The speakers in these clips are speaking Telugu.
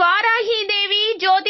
இவ்வாறாகி இதை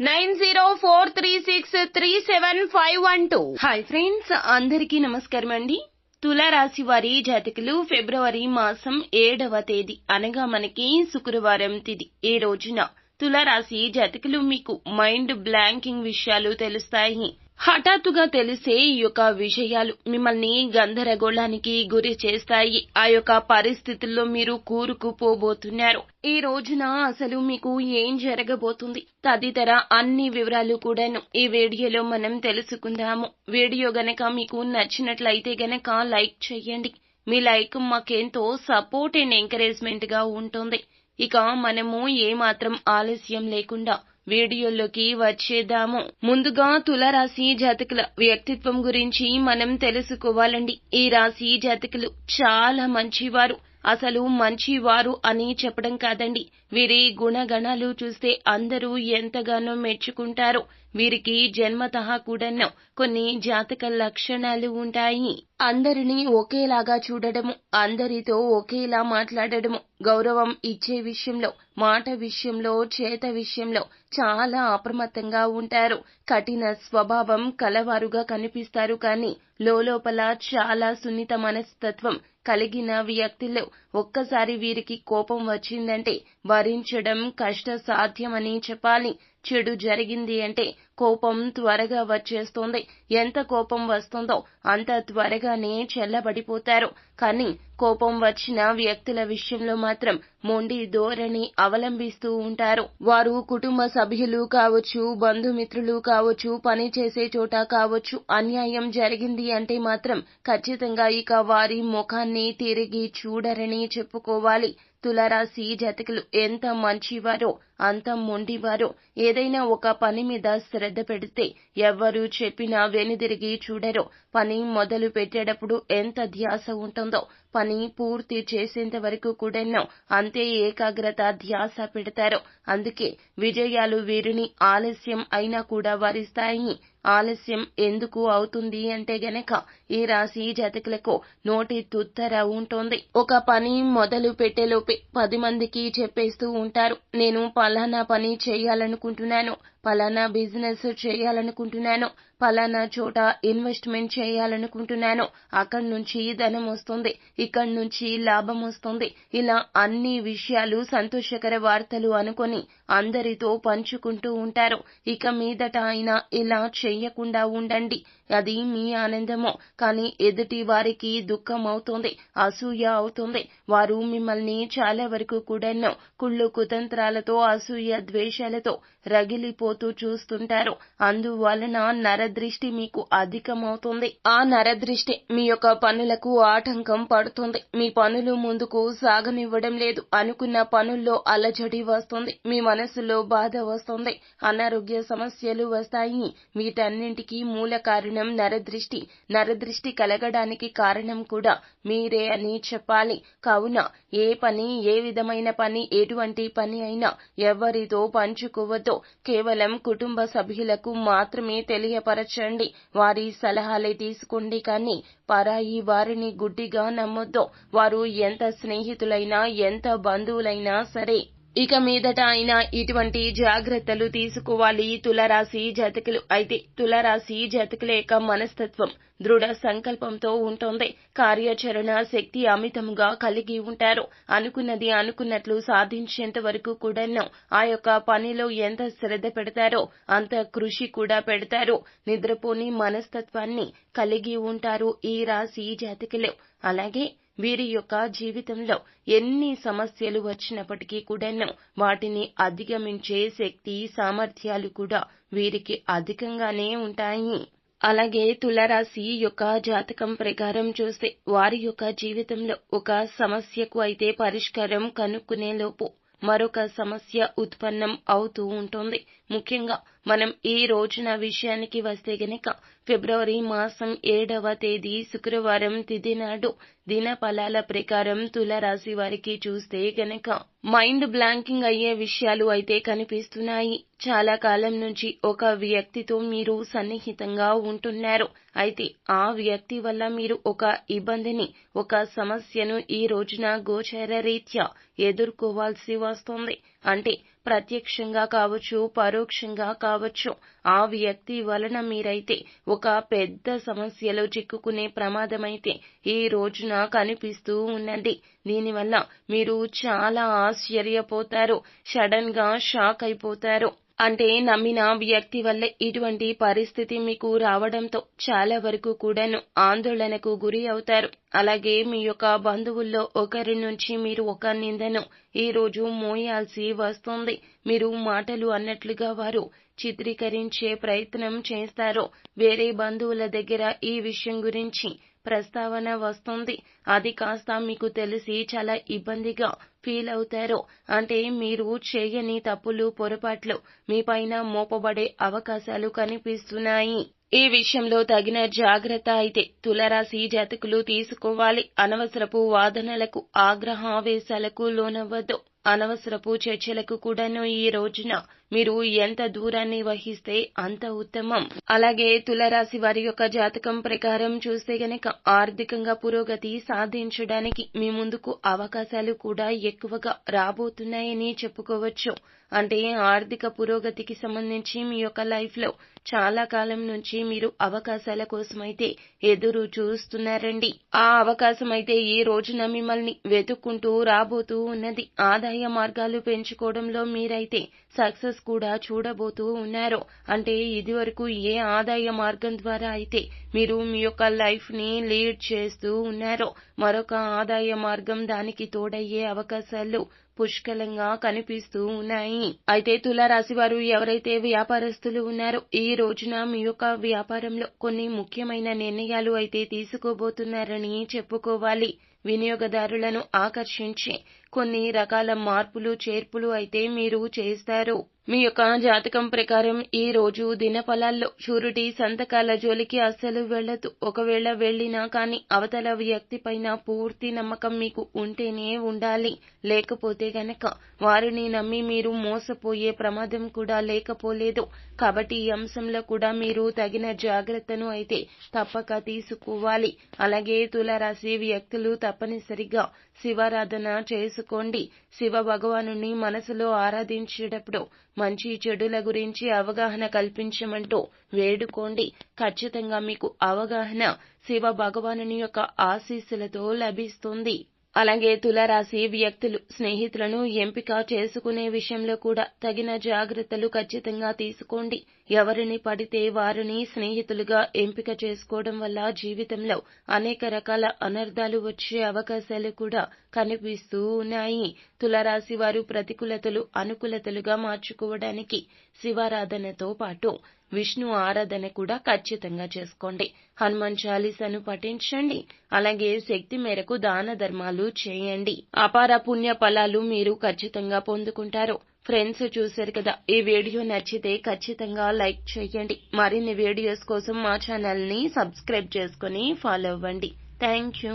nine zero four three six three seven five one two. Hi friends అందరికీ నమస్కారం అండి. తులారాశి వారి జాతకులు ఫిబ్రవరి మాసం ఏడవ తేదీ అనగా మనకి శుక్రవారం తిది. ఈ రోజున తులారాశి జాతకులు మీకు మైండ్ బ్లాంకింగ్ విషయాలు తెలుస్తాయి. హఠాత్తుగా తెలిసే ఈ యొక్క విషయాలు మిమ్మల్ని గందరగోళానికి గురి చేస్తాయి. ఆ యొక్క పరిస్థితుల్లో మీరు కూరుకుపోబోతున్నారు. ఈ రోజున అసలు మీకు ఏం జరగబోతుంది? తదితర అన్ని వివరాలు కూడాను ఈ వీడియోలో మనం తెలుసుకుందాము. వీడియో గనక మీకు నచ్చినట్లయితే గనక లైక్ చేయండి. మీ లైక్ మాకెంతో సపోర్ట్ అండ్ ఎంకరేజ్మెంట్గా ఉంటుంది. ఇక మనము ఏమాత్రం ఆలస్యం లేకుండా వీడియోలోకి వచ్చేద్దాము. ముందుగా తులరాశి జాతకుల వ్యక్తిత్వం గురించి మనం తెలుసుకోవాలండి. ఈ రాశి జాతకులు చాలా మంచివారు. అసలు మంచివారు అని చెప్పడం కాదండి. వీరి గుణగణాలు చూస్తే అందరూ ఎంతగానో మెచ్చుకుంటారు. వీరికి జన్మతః కూడాను కొన్ని జాతక లక్షణాలు ఉంటాయి. అందరినీ ఒకేలాగా చూడడము అందరితో ఒకేలా మాట్లాడడము గౌరవం ఇచ్చే విషయంలో మాట విషయంలో చేత విషయంలో చాలా అప్రమత్తంగా ఉంటారు. కఠిన స్వభావం కలవారుగా కనిపిస్తారు కానీ లోపల చాలా సున్నిత మనస్తత్వం కలిగిన వ్యక్తిలో ఒక్కసారి వీరికి కోపం వచ్చిందంటే భరించడం కష్ట సాధ్యమని చెప్పాలి. చెడు జరిగింది అంటే కోపం త్వరగా వచ్చేస్తుంది. ఎంత కోపం వస్తుందో అంత త్వరగానే చెల్లబడిపోతారు. కానీ కోపం వచ్చిన వ్యక్తుల విషయంలో మాత్రం మొండి ధోరణి అవలంబిస్తూ ఉంటారు. వారు కుటుంబ సభ్యులు కావచ్చు బంధుమిత్రులు కావచ్చు పని చేసే చోట కావచ్చు అన్యాయం జరిగింది అంటే మాత్రం ఖచ్చితంగా ఇక వారి ముఖాన్ని తిరిగి చూడరని చెప్పుకోవాలి. తులరాశి జతకులు ఎంత మంచివారో అంత మొండివారో ఏదైనా ఒక పని మీద శ్రద్ధ పెడితే ఎవ్వరూ చెప్పినా వెనుదిరిగి చూడరో. పని మొదలు పెట్టేటప్పుడు ఎంత ధ్యాస ఉంటుందో పని పూర్తి చేసేంత వరకు కూడాను అంతే ఏకాగ్రత ధ్యాస పెడతారు. అందుకే విజయాలు వీరిని ఆలస్యం అయినా కూడా వరిస్తాయి ఆలస్యం ఎందుకు అవుతుంది అంటే గనక ఈ రాశి జాతకులకు నోటి తుత్తర ఉంటుంది. ఒక పని మొదలు పెట్టేలోపే పది మందికి చెప్పేస్తూ ఉంటారు. నేను పలానా పని చేయాలనుకుంటున్నాను. పలానా బిజినెస్ చేయాలనుకుంటున్నాను పలానా చోట ఇన్వెస్ట్మెంట్ చేయాలనుకుంటున్నాను. అక్కడి నుంచి ధనం వస్తుంది ఇక్కడి నుంచి లాభం వస్తుంది. ఇలా అన్ని విషయాలు సంతోషకర వార్తలు అనుకొని అందరితో పంచుకుంటూ ఉంటారు. ఇక మీదట అయినా ఇలా చెయ్యకుండా ఉండండి. అది మీ ఆనందమో కానీ ఎదుటి వారికి దుఃఖం అవుతుంది అసూయ అవుతుంది. వారు మిమ్మల్ని చాలా వరకు కూడాను కుళ్ళు కుతంత్రాలతో అసూయ ద్వేషాలతో రగిలిపోతూ చూస్తుంటారు. అందువలన నరదృష్టి మీకు అధికమవుతుంది. ఆ నరదృష్టి మీ యొక్క పనులకు ఆటంకం పడుతుంది. మీ పనులు ముందుకు సాగనివ్వడం లేదు. అనుకున్న పనుల్లో అలజడి వస్తుంది. మీ మనసులో బాధ వస్తుంది. అనారోగ్య సమస్యలు వస్తాయి. వీటన్నింటికి మూల కారణం నరదృష్టి. నరదృష్టి కలగడానికి కారణం కూడా మీరే అని చెప్పాలి. కావున ఏ పని ఏ విధమైన పని ఎటువంటి పని అయినా ఎవరితో పంచుకోవద్దో. కేవలం కుటుంబ సభ్యులకు మాత్రమే తెలియపరచండి. వారి సలహాలే తీసుకోండి కానీ పరాయి వారిని గుడ్డిగా నమ్మొద్దు. వారు ఎంత స్నేహితులైనా ఎంత బంధువులైనా సరే ఇక మీదట ఆయన ఇటువంటి జాగ్రత్తలు తీసుకోవాలి. తులరాశి జాతకులు అయితే తులరాశి జాతకుల యొక్క మనస్తత్వం దృఢ సంకల్పంతో ఉంటుంది. కార్యాచరణ శక్తి అమితంగా కలిగి ఉంటారు. అనుకున్నది అనుకున్నట్లు సాధించేంత వరకు కూడాను ఆ యొక్క పనిలో ఎంత శ్రద్ధ పెడతారో అంత కృషి కూడా పెడతారు. నిద్రపోని మనస్తత్వాన్ని కలిగి ఉంటారు ఈ రాశి జాతకులు. అలాగే వీరి యొక్క జీవితంలో ఎన్ని సమస్యలు వచ్చినప్పటికీ కూడాను వాటిని అధిగమించే శక్తి సామర్థ్యాలు కూడా వీరికి అధికంగానే ఉంటాయి. అలాగే తులరాశి యొక్క జాతకం ప్రకారం చూస్తే వారి యొక్క జీవితంలో ఒక సమస్యకు అయితే పరిష్కారం కనుక్కునే లోపు మరొక సమస్య ఉత్పన్నం అవుతూ ఉంటుంది. ముఖ్యంగా మనం ఈ రోజున విషయానికి వస్తే గనక ఫిబ్రవరి మాసం ఏడవ తేదీ శుక్రవారం తిథి నాడు దిన ఫలాల ప్రకారం తులరాశి వారికి చూస్తే గనక మైండ్ బ్లాంకింగ్ అయ్యే విషయాలు అయితే కనిపిస్తున్నాయి. చాలా కాలం నుంచి ఒక వ్యక్తితో మీరు సన్నిహితంగా ఉంటున్నారు. అయితే ఆ వ్యక్తి వల్ల మీరు ఒక ఇబ్బందిని ఒక సమస్యను ఈ రోజున గోచర రీత్యా ఎదుర్కోవాల్సి వస్తుంది. అంటే ప్రత్యక్షంగా కావచ్చు పరోక్షంగా కావచ్చు. ఆ వ్యక్తి వలన మీరైతే ఒక పెద్ద సమస్యలో చిక్కుకునే ప్రమాదమైతే ఈ రోజున కనిపిస్తూ ఉన్నది దీనివల్ల మీరు చాలా ఆశ్చర్యపోతారు సడన్గా షాక్ అయిపోతారు. అంటే నమ్మిన వ్యక్తి వల్ల ఇటువంటి పరిస్థితి మీకు రావడంతో చాలా వరకు కూడాను ఆందోళనకు గురి అవుతారు. అలాగే మీ యొక్క బంధువుల్లో ఒకరి నుంచి మీరు ఒక నిందను ఈరోజు మోయాల్సి వస్తుంది. మీరు మాటలు అన్నట్లుగా వారు చిత్రీకరించే ప్రయత్నం చేస్తారు వేరే బంధువుల దగ్గర ఈ విషయం గురించి ప్రస్తావన వస్తుంది. అది కాస్త మీకు తెలిసి చాలా ఇబ్బందిగా ఫీల్ అవుతారు. అంటే మీరు చేయని తప్పులు పొరపాట్లు మీపైన మోపబడే అవకాశాలు కనిపిస్తున్నాయి. ఈ విషయంలో తగిన జాగ్రత్త అయితే తులరాశి జాతకులు తీసుకోవాలి. అనవసరపు వాదనలకు ఆగ్రహావేశాలకు లోనవ్వద్దు. అనవసరపు చర్చలకు కూడాను ఈ రోజున మీరు ఎంత దూరాన్ని వహిస్తే అంత ఉత్తమం. అలాగే తులరాశి వారి యొక్క జాతకం ప్రకారం చూస్తే గనక ఆర్థికంగా పురోగతి సాధించడానికి మీ ముందుకు అవకాశాలు కూడా ఎక్కువగా రాబోతున్నాయని చెప్పుకోవచ్చు. అంటే ఆర్థిక పురోగతికి సంబంధించి మీ యొక్క లైఫ్లో చాలా కాలం నుంచి మీరు అవకాశాల కోసమైతే ఎదురు చూస్తున్నారండి. ఆ అవకాశం అయితే ఈ రోజున మిమ్మల్ని వెతుక్కుంటూ రాబోతూ ఉన్నది. ఆదాయ మార్గాలు పెంచుకోవడంలో మీరైతే సక్సెస్ కూడా చూడబోతూ ఉన్నారు. అంటే ఇది వరకు ఏ ఆదాయ మార్గం ద్వారా అయితే మీరు మీ యొక్క లైఫ్ని లీడ్ చేస్తూ ఉన్నారో. మరొక ఆదాయ మార్గం దానికి తోడయ్యే అవకాశాలు పుష్కలంగా కనిపిస్తూ ఉన్నాయి. అయితే తులారాశి వారు ఎవరైతే వ్యాపారస్తులు ఉన్నారో ఈ రోజున మీ యొక్క వ్యాపారంలో కొన్ని ముఖ్యమైన నిర్ణయాలు అయితే తీసుకోబోతున్నారని చెప్పుకోవాలి. వినియోగదారులను ఆకర్షించి కొన్ని రకాల మార్పులు చేర్పులు అయితే మీరు చేస్తారు. మీ యొక్క జాతకం ప్రకారం ఈ రోజు దినఫలాల్లో షూరిటీ సంతకాల జోలికి అస్సలు వెళ్ళదు. ఒకవేళ వెళ్ళినా కానీ అవతల వ్యక్తి పైన పూర్తి నమ్మకం మీకు ఉంటేనే ఉండాలి. లేకపోతే గనక వారిని నమ్మి మీరు మోసపోయే ప్రమాదం కూడా లేకపోలేదు. కాబట్టి ఈ అంశంలో కూడా మీరు తగిన జాగ్రత్తను అయితే తప్పక తీసుకోవాలి. అలాగే తులారాశి వ్యక్తులు తప్పనిసరిగా శివారాధన చేసు చేసుకోండి శివ భగవాను మనసులో ఆరాధించేటప్పుడు మంచి చెడుల గురించి అవగాహన కల్పించమంటూ వేడుకోండి. ఖచ్చితంగా మీకు అవగాహన శివ భగవానుని యొక్క ఆశీస్సులతో లభిస్తుంది. అలాగే తులారాశి వ్యక్తులు స్నేహితులను ఎంపిక చేసుకునే విషయంలో కూడా తగిన జాగ్రత్తలు ఖచ్చితంగా తీసుకోండి. ఎవరిని పడితే వారిని స్నేహితులుగా ఎంపిక చేసుకోవడం వల్ల జీవితంలో అనేక రకాల అనర్థాలు వచ్చే అవకాశాలు కూడా కనిపిస్తూ ఉన్నాయి. తులరాశి వారు ప్రతికూలతలు అనుకూలతలుగా మార్చుకోవడానికి శివారాధనతో పాటు విష్ణు ఆరాధన కూడా ఖచ్చితంగా చేసుకోండి. హనుమాన్ చాలీసాను పఠించండి. అలాగే శక్తి మేరకు దాన ధర్మాలు చేయండి. అపార పుణ్య ఫలాలు మీరు ఖచ్చితంగా పొందుకుంటారు. ఫ్రెండ్స్ చూశారు కదా ఈ వీడియో నచ్చితే ఖచ్చితంగా లైక్ చేయండి. మరిన్ని వీడియోస్ కోసం మా ఛానల్ని సబ్స్క్రైబ్ చేసుకుని ఫాలో అవ్వండి. Thank you